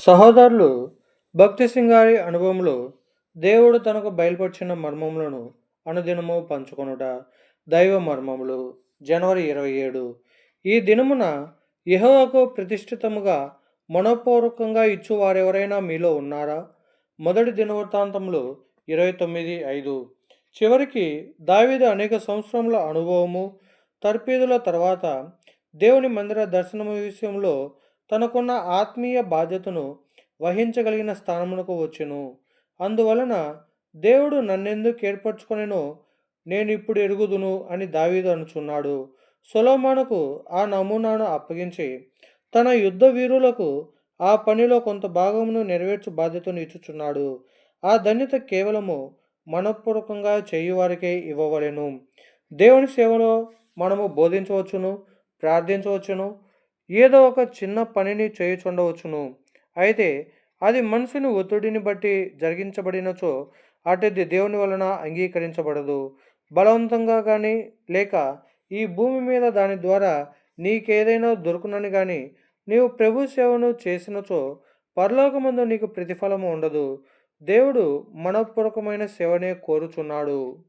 సహోదరులు భక్తి సింగారి అనుభవంలో దేవుడు తనకు బయలుపరిచిన మర్మములను అనుదినము పంచుకొనుట దైవ మర్మములు. జనవరి ఇరవై ఏడు. ఈ దినమున యెహోవాకు ప్రతిష్ఠితముగా మనోపూర్వకంగా ఇచ్చు వారెవరైనా మీలో ఉన్నారా? మొదటి దినవృత్తాంతములు ఇరవై తొమ్మిది ఐదు. చివరికి దావీదు అనేక సంవత్సరముల అనుభవము తర్పీదుల తర్వాత దేవుని మందిర దర్శనము విషయంలో తనకున్న ఆత్మీయ బాధ్యతను వహించగలిగిన స్థానమునకు వచ్చెను. అందువలన దేవుడు నన్నెందుకు ఏర్పరచుకొనెనో? నేను ఇప్పుడు ఎరుగుదును అని దావీదు అనుచున్నాడు. సొలొమోనుకు ఆ నమూనాను అప్పగించి తన యుద్ధ వీరులకు ఆ పనిలో కొంత భాగమును నెరవేర్చు బాధ్యతను ఇచ్చుచున్నాడు. ఆ ధన్యత కేవలము మనపూర్వకంగా చేయువారికే ఇవ్వవలెను. దేవుని సేవలో మనము బోధించవచ్చును ప్రార్థించవచ్చును ఏదో ఒక చిన్న పనిని చేయుచుండవచ్చును. అయితే అది మనుషుని ఒత్తిడిని బట్టి జరిగించబడినచో అటుది దేవుని వలన అంగీకరించబడదు. బలవంతంగా కానీ లేక ఈ భూమి మీద దాని ద్వారా నీకేదైనా దొరుకునని కానీ నీవు ప్రభు సేవను చేసినచో పరలోకమందు నీకు ప్రతిఫలము ఉండదు. దేవుడు మనపూర్వకమైన సేవనే కోరుచున్నాడు.